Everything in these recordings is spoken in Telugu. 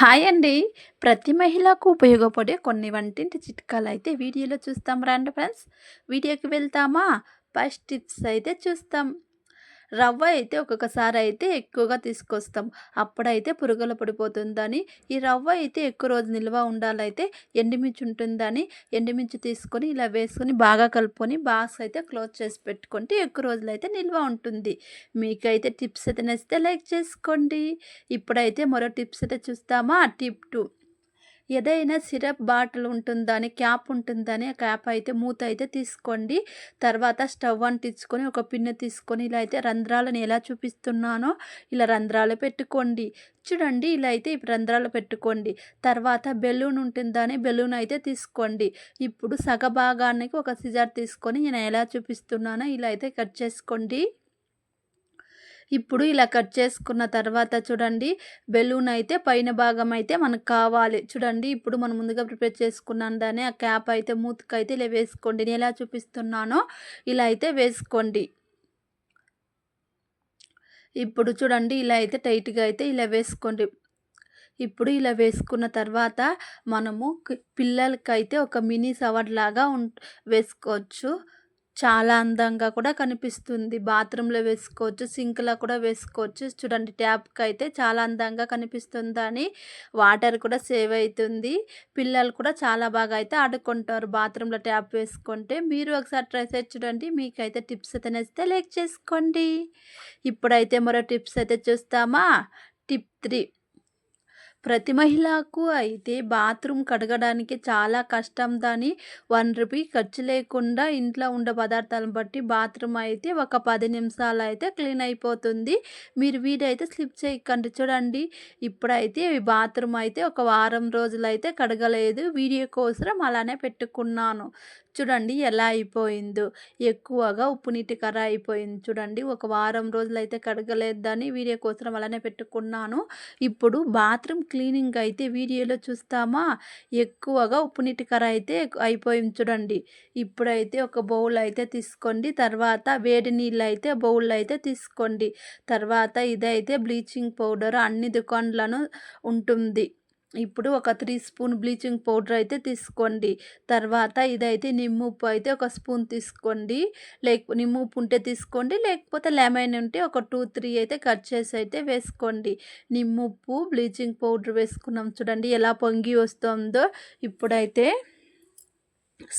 హాయ్ అండి. ప్రతి మహిళకు ఉపయోగపడే కొన్ని వంటింటి చిట్కాలు అయితే వీడియోలో చూస్తాం రండి ఫ్రెండ్స్. వీడియోకి వెళ్తామా? ఫస్ట్ టిప్స్ అయితే చూస్తాం. రవ్వ అయితే ఒక్కొక్కసారి అయితే ఎక్కువగా తీసుకొస్తాం. అప్పుడైతే పురుగులు పడిపోతుందని, ఈ రవ్వ అయితే ఎక్కువ రోజు నిల్వ ఉండాలైతే ఎండుమిర్చి ఉంటుందని, ఎండుమిర్చి తీసుకొని ఇలా వేసుకొని బాగా కలుపుకొని బాక్స్ అయితే క్లోజ్ చేసి పెట్టుకుంటే ఎక్కువ రోజులు అయితే నిల్వ ఉంటుంది. మీకైతే టిప్స్ అయితే నచ్చితే లైక్ చేసుకోండి. ఇప్పుడైతే మరో టిప్స్ అయితే చూస్తామా? టిప్ టూ ఏదైనా సిరప్ బాటిల్ ఉంటుందని, క్యాప్ ఉంటుందని ఆ క్యాప్ అయితే మూత అయితే తీసుకోండి. తర్వాత స్టవ్ అంటించుకొని ఒక పిన్ను తీసుకొని ఇలా అయితే రంధ్రాలను ఎలా చూపిస్తున్నానో ఇలా రంధ్రాలు పెట్టుకోండి. చూడండి ఇలా అయితే ఈ రంధ్రాలు పెట్టుకోండి. తర్వాత బెలూన్ ఉంటుందని బెలూన్ అయితే తీసుకోండి. ఇప్పుడు సగ భాగానికి ఒక సిజర్ తీసుకొని నేను ఎలా చూపిస్తున్నానో ఇలా అయితే కట్ చేసుకోండి. ఇప్పుడు ఇలా కట్ చేసుకున్న తర్వాత చూడండి బెలూన్ అయితే పైన భాగం అయితే మనకు కావాలి. చూడండి ఇప్పుడు మనం ముందుగా ప్రిపేర్ చేసుకున్నాను దాన్ని. ఆ క్యాప్ అయితే మూతికైతే ఇలా వేసుకోండి. నేను ఎలా చూపిస్తున్నానో ఇలా అయితే వేసుకోండి. ఇప్పుడు చూడండి ఇలా అయితే టైట్గా అయితే ఇలా వేసుకోండి. ఇప్పుడు ఇలా వేసుకున్న తర్వాత మనము పిల్లలకైతే ఒక మినీ సవర్ లాగా వేసుకోవచ్చు. చాలా అందంగా కూడా కనిపిస్తుంది. బాత్రూంలో వేసుకోవచ్చు సింక్లో కూడా వేసుకోవచ్చు. చూడండి ట్యాప్కి అయితే చాలా అందంగా కనిపిస్తుందని వాటర్ కూడా సేవ్ అవుతుంది. పిల్లలు కూడా చాలా బాగా అయితే ఆడుకుంటారు బాత్రూంలో ట్యాప్ వేసుకుంటే. మీరు ఒకసారి ట్రై చేసి చూడండి. మీకైతే టిప్స్ అయితే నచ్చితే లైక్ చేసుకోండి. ఇప్పుడైతే మరో టిప్స్ అయితే చూస్తామా? Tip three. ప్రతి మహిళకు అయితే బాత్రూమ్ కడగడానికి చాలా కష్టం దాని. వన్ రూపీ ఖర్చు లేకుండా ఇంట్లో ఉండే పదార్థాలను బట్టి బాత్రూమ్ అయితే ఒక పది నిమిషాలు అయితే క్లీన్ అయిపోతుంది. మీరు వీడైతే స్లిప్ చేయకండి. చూడండి. ఇప్పుడైతే బాత్రూమ్ అయితే ఒక వారం రోజులు అయితే కడగలేదు. వీడియో కోసం అలానే పెట్టుకున్నాను. చూడండి ఎలా అయిపోయిందో. ఎక్కువగా ఉప్పు నీటి కర్ర అయిపోయింది చూడండి. ఒక వారం రోజులైతే కడగలేదని వీడియో కోసం అలానే పెట్టుకున్నాను. ఇప్పుడు బాత్రూమ్ క్లీనింగ్ అయితే వీడియోలో చూస్తామా? ఎక్కువగా ఉప్పు నీటి కర్ర అయితే అయిపోయింది చూడండి. ఇప్పుడైతే ఒక బౌల్ అయితే తీసుకోండి. తర్వాత వేడి నీళ్ళు అయితే బౌల్ అయితే తీసుకోండి. తర్వాత ఇదైతే బ్లీచింగ్ పౌడర్ అన్ని దుకాణాలను ఉంటుంది. ఇప్పుడు ఒక త్రీ స్పూన్ బ్లీచింగ్ పౌడర్ అయితే తీసుకోండి. తర్వాత ఇదైతే నిమ్మ ఉప్పు అయితే ఒక స్పూన్ తీసుకోండి. లేక నిమ్మ ఉప్పు ఉంటే తీసుకోండి లేకపోతే లెమన్ ఉంటే ఒక టూ త్రీ అయితే కట్ చేసి అయితే వేసుకోండి. నిమ్మ ఉప్పు బ్లీచింగ్ పౌడర్ వేసుకున్నాం చూడండి ఎలా పొంగి వస్తుందో ఇప్పుడైతే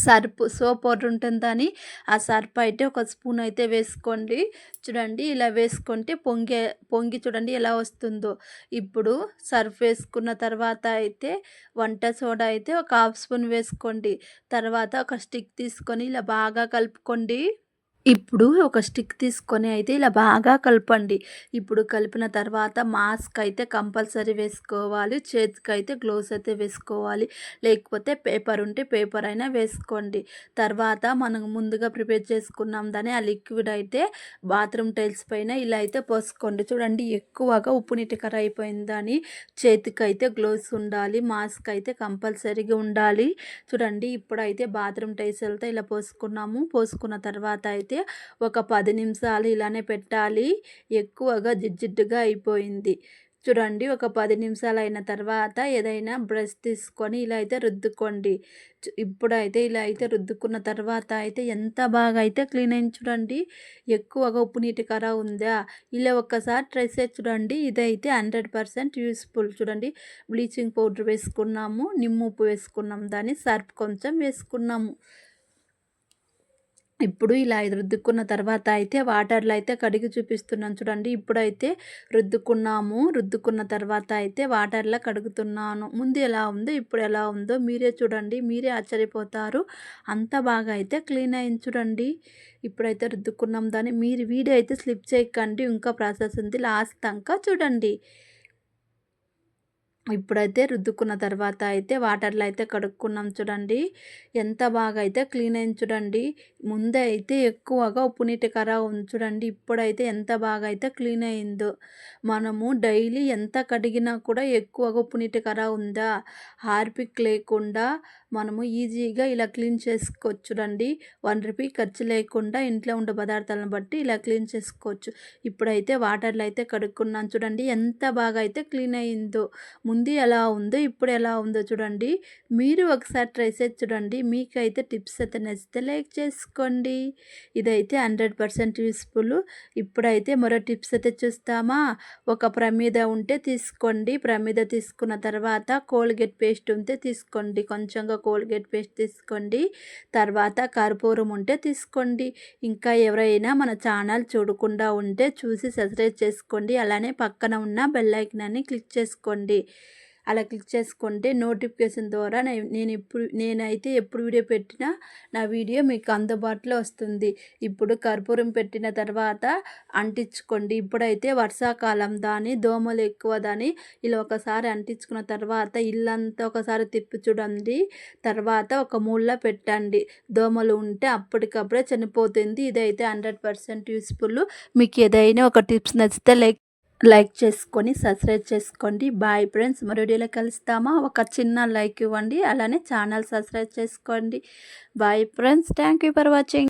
సర్పు సోప్ పౌడర్ ఉంటుందని ఆ సర్ప్ అయితే ఒక స్పూన్ అయితే వేసుకోండి. చూడండి ఇలా వేసుకుంటే పొంగే పొంగి చూడండి ఎలా వస్తుందో. ఇప్పుడు సర్ఫ్ వేసుకున్న తర్వాత అయితే వంట సోడా అయితే ఒక హాఫ్ స్పూన్ వేసుకోండి. తర్వాత ఒక స్టిక్ తీసుకొని ఇలా బాగా కలుపుకోండి. ఇప్పుడు ఒక స్టిక్ తీసుకొని అయితే ఇలా బాగా కలపండి. ఇప్పుడు కలిపిన తర్వాత మాస్క్ అయితే కంపల్సరీ వేసుకోవాలి. చేతికి అయితే గ్లోవ్స్ అయితే వేసుకోవాలి. లేకపోతే పేపర్ ఉంటే పేపర్ అయినా వేసుకోండి. తర్వాత మనం ముందుగా ప్రిపేర్ చేసుకున్నాం దాని ఆ లిక్విడ్ అయితే బాత్రూమ్ టైల్స్ పైన ఇలా అయితే పోసుకోండి. చూడండి ఎక్కువగా ఉప్పు నీటి కర అయిపోయిందని చేతికి అయితే గ్లోవ్స్ ఉండాలి. మాస్క్ అయితే కంపల్సరీగా ఉండాలి. చూడండి ఇప్పుడైతే బాత్రూమ్ టైల్స్ అయితే ఇలా పోసుకున్నాము. పోసుకున్న తర్వాత అయితే అయితే ఒక పది నిమిషాలు ఇలానే పెట్టాలి. ఎక్కువగా జిడ్జిడ్డుగా అయిపోయింది. చూడండి ఒక పది నిమిషాలు అయిన తర్వాత ఏదైనా బ్రష్ తీసుకొని ఇలా అయితే రుద్దుకోండి. ఇప్పుడైతే ఇలా అయితే రుద్దుకున్న తర్వాత అయితే ఎంత బాగా అయితే క్లీన్ అయింది చూడండి. ఎక్కువగా ఉప్పు నీటి కర ఉందా? ఇలా ఒక్కసారి ట్రై చేసి చూడండి. ఇదైతే హండ్రెడ్ పర్సెంట్ యూస్ఫుల్ చూడండి. బ్లీచింగ్ పౌడర్ వేసుకున్నాము నిమ్ము ఉప్పు వేసుకున్నాము దాన్ని సర్ఫ్ కొంచెం వేసుకున్నాము. ఇప్పుడు ఇలా రుద్దుకున్న తర్వాత అయితే వాటర్లో అయితే కడిగి చూపిస్తున్నాను చూడండి. ఇప్పుడైతే రుద్దుకున్నాము. రుద్దుకున్న తర్వాత అయితే వాటర్లో కడుగుతున్నాను. ముందు ఎలా ఉందో ఇప్పుడు ఎలా ఉందో మీరే చూడండి. మీరే ఆశ్చర్యపోతారు. అంత బాగా అయితే క్లీన్ అయింది చూడండి. ఇప్పుడైతే రుద్దుకున్నాం దాన్ని. మీరు వీడియో అయితే స్లిప్ చేయకండి. ఇంకా ప్రాసెస్ ఉంది. లాస్ట్ దాకా చూడండి. ఇప్పుడైతే రుద్దుకున్న తర్వాత అయితే వాటర్లో అయితే కడుక్కున్నాం చూడండి. ఎంత బాగా అయితే క్లీన్ అయింది చూడండి. ముందే అయితే ఎక్కువగా ఉప్పు నీటి కర ఉంది చూడండి. ఇప్పుడైతే ఎంత బాగా అయితే క్లీన్ అయిందో. మనము డైలీ ఎంత కడిగినా కూడా ఎక్కువగా ఉప్పు నీటి కర ఉందా? హార్పిక్ లేకుండా మనము ఈజీగా ఇలా క్లీన్ చేసుకోవచ్చు చూడండి. వన్ రూపీ ఖర్చు లేకుండా ఇంట్లో ఉండే పదార్థాలను బట్టి ఇలా క్లీన్ చేసుకోవచ్చు. ఇప్పుడైతే వాటర్లో అయితే కడుక్కున్నాను చూడండి. ఎంత బాగా అయితే క్లీన్ అయిందో. ముందు ముందు ఎలా ఉందో ఇప్పుడు ఎలా ఉందో చూడండి. మీరు ఒకసారి ట్రై చేసి చూడండి. మీకైతే టిప్స్ అయితే నచ్చితే లైక్ చేసుకోండి. ఇదైతే హండ్రెడ్ పర్సెంట్ యూస్ఫుల్. ఇప్పుడైతే మరో టిప్స్ అయితే చూస్తామా? ఒక ప్రమీద ఉంటే తీసుకోండి. ప్రమీద తీసుకున్న తర్వాత కోల్గేట్ పేస్ట్ ఉంటే తీసుకోండి. కొంచెంగా కోల్గేట్ పేస్ట్ తీసుకోండి. తర్వాత కర్పూరం ఉంటే తీసుకోండి. ఇంకా ఎవరైనా మన ఛానల్ చూడకుండా ఉంటే చూసి సబ్స్క్రైబ్ చేసుకోండి. అలానే పక్కన ఉన్న బెల్ ఐకనాన్ని క్లిక్ చేసుకోండి. అలా క్లిక్ చేసుకుంటే నోటిఫికేషన్ ద్వారా నేను ఇప్పుడు నేనైతే ఎప్పుడు వీడియో పెట్టినా నా వీడియో మీకు అందుబాటులో వస్తుంది. ఇప్పుడు కర్పూరం పెట్టిన తర్వాత అంటించుకోండి. ఇప్పుడైతే వర్షాకాలం దాని దోమలు ఎక్కువ దాని ఇలా ఒకసారి అంటించుకున్న తర్వాత ఇల్లంతా ఒకసారి తిప్పి చూడండి. తర్వాత ఒక మూల పెట్టండి. దోమలు ఉంటే అప్పటికప్పుడే చనిపోతుంది. ఇదైతే హండ్రెడ్ పర్సెంట్ యూస్ఫుల్. మీకు ఏదైనా ఒక టిప్స్ నచ్చితే లైక్ లైక్ చేసుకొని సబ్స్క్రైబ్ చేసుకోండి. బాయ్ ఫ్రెండ్స్ మరో వీడియోలో కలుస్తామా? ఒక చిన్న లైక్ ఇవ్వండి. అలానే ఛానల్ సబ్స్క్రైబ్ చేసుకోండి. Bye friends thank you for watching.